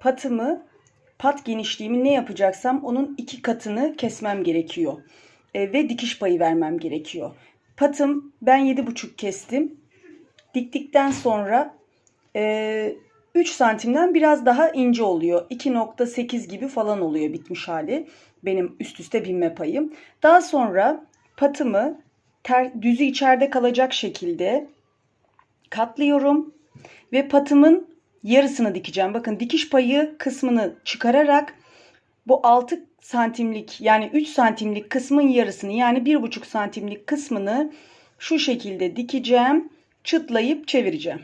patımı pat genişliğimi ne yapacaksam onun iki katını kesmem gerekiyor. E, ve dikiş payı vermem gerekiyor. Patım ben 7,5 kestim. Diktikten sonra e, 3 santimden biraz daha ince oluyor. 2.8 gibi falan oluyor bitmiş hali. Benim üst üste binme payım. Daha sonra patımı ter, düzü içeride kalacak şekilde katlıyorum ve patımın yarısını dikeceğim. Bakın dikiş payı kısmını çıkararak bu 6 santimlik yani 3 santimlik kısmın yarısını yani 1,5 santimlik kısmını şu şekilde dikeceğim. Çıtlayıp çevireceğim.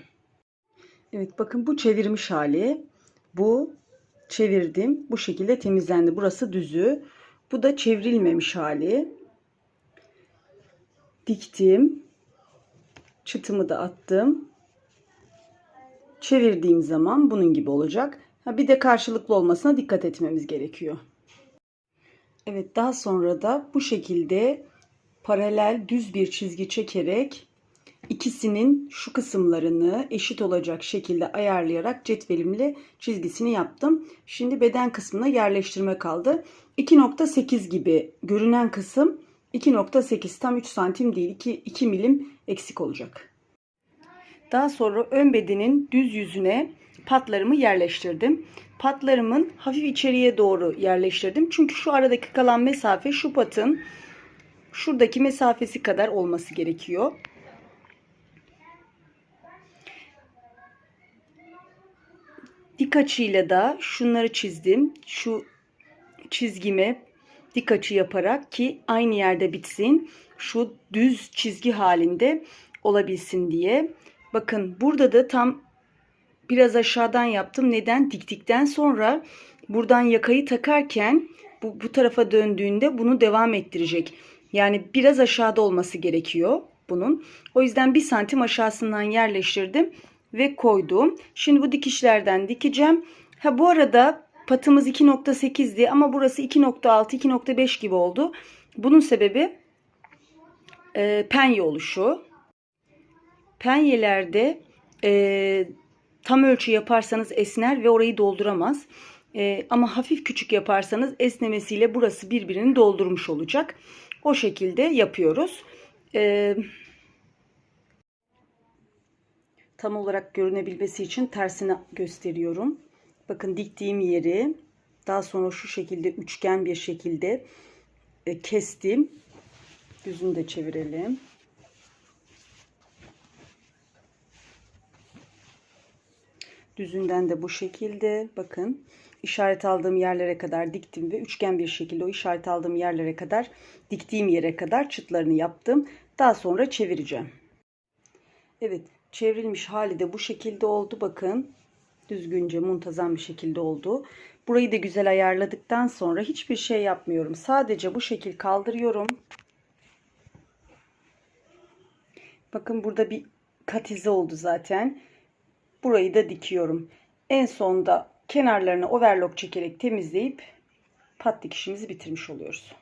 Evet bakın bu çevirmiş hali. Bu çevirdim. Bu şekilde temizlendi. Burası düzü. Bu da çevrilmemiş hali. Diktim. Çıtımı da attım. Çevirdiğim zaman bunun gibi olacak. Ha, bir de karşılıklı olmasına dikkat etmemiz gerekiyor. Evet daha sonra da bu şekilde paralel düz bir çizgi çekerek ikisinin şu kısımlarını eşit olacak şekilde ayarlayarak cetvelimle çizgisini yaptım. Şimdi beden kısmına yerleştirme kaldı. 2.8 gibi görünen kısım 2.8 tam 3 santim değil 2, 2 milim eksik olacak. Daha sonra ön bedenin düz yüzüne patlarımı yerleştirdim. Patlarımın hafif içeriye doğru yerleştirdim. Çünkü şu aradaki kalan mesafe şu patın şuradaki mesafesi kadar olması gerekiyor. Dik açıyla da şunları çizdim. Şu çizgime dik açı yaparak ki aynı yerde bitsin. Şu düz çizgi halinde olabilsin diye. Bakın burada da tam biraz aşağıdan yaptım. Neden? Diktikten sonra buradan yakayı takarken bu, bu tarafa döndüğünde bunu devam ettirecek. Yani biraz aşağıda olması gerekiyor bunun. O yüzden bir santim aşağısından yerleştirdim ve koydum. Şimdi bu dikişlerden dikeceğim. Ha bu arada patımız 2.8'di ama burası 2.6 2.5 gibi oldu. Bunun sebebi e, penye oluşu. Penyelerde e, tam ölçü yaparsanız esner ve orayı dolduramaz. E, ama hafif küçük yaparsanız esnemesiyle burası birbirini doldurmuş olacak. O şekilde yapıyoruz. E, tam olarak görünebilmesi için tersini gösteriyorum. Bakın diktiğim yeri daha sonra şu şekilde üçgen bir şekilde e, kestim. Düzünü de çevirelim. Düzünden de bu şekilde bakın işaret aldığım yerlere kadar diktim ve üçgen bir şekilde o işaret aldığım yerlere kadar diktiğim yere kadar çıtlarını yaptım. Daha sonra çevireceğim. Evet çevrilmiş hali de bu şekilde oldu bakın. Düzgünce muntazam bir şekilde oldu. Burayı da güzel ayarladıktan sonra hiçbir şey yapmıyorum. Sadece bu şekil kaldırıyorum. Bakın burada bir kat izi oldu zaten. Burayı da dikiyorum. En sonda kenarlarını overlock çekerek temizleyip pat dikişimizi bitirmiş oluyoruz.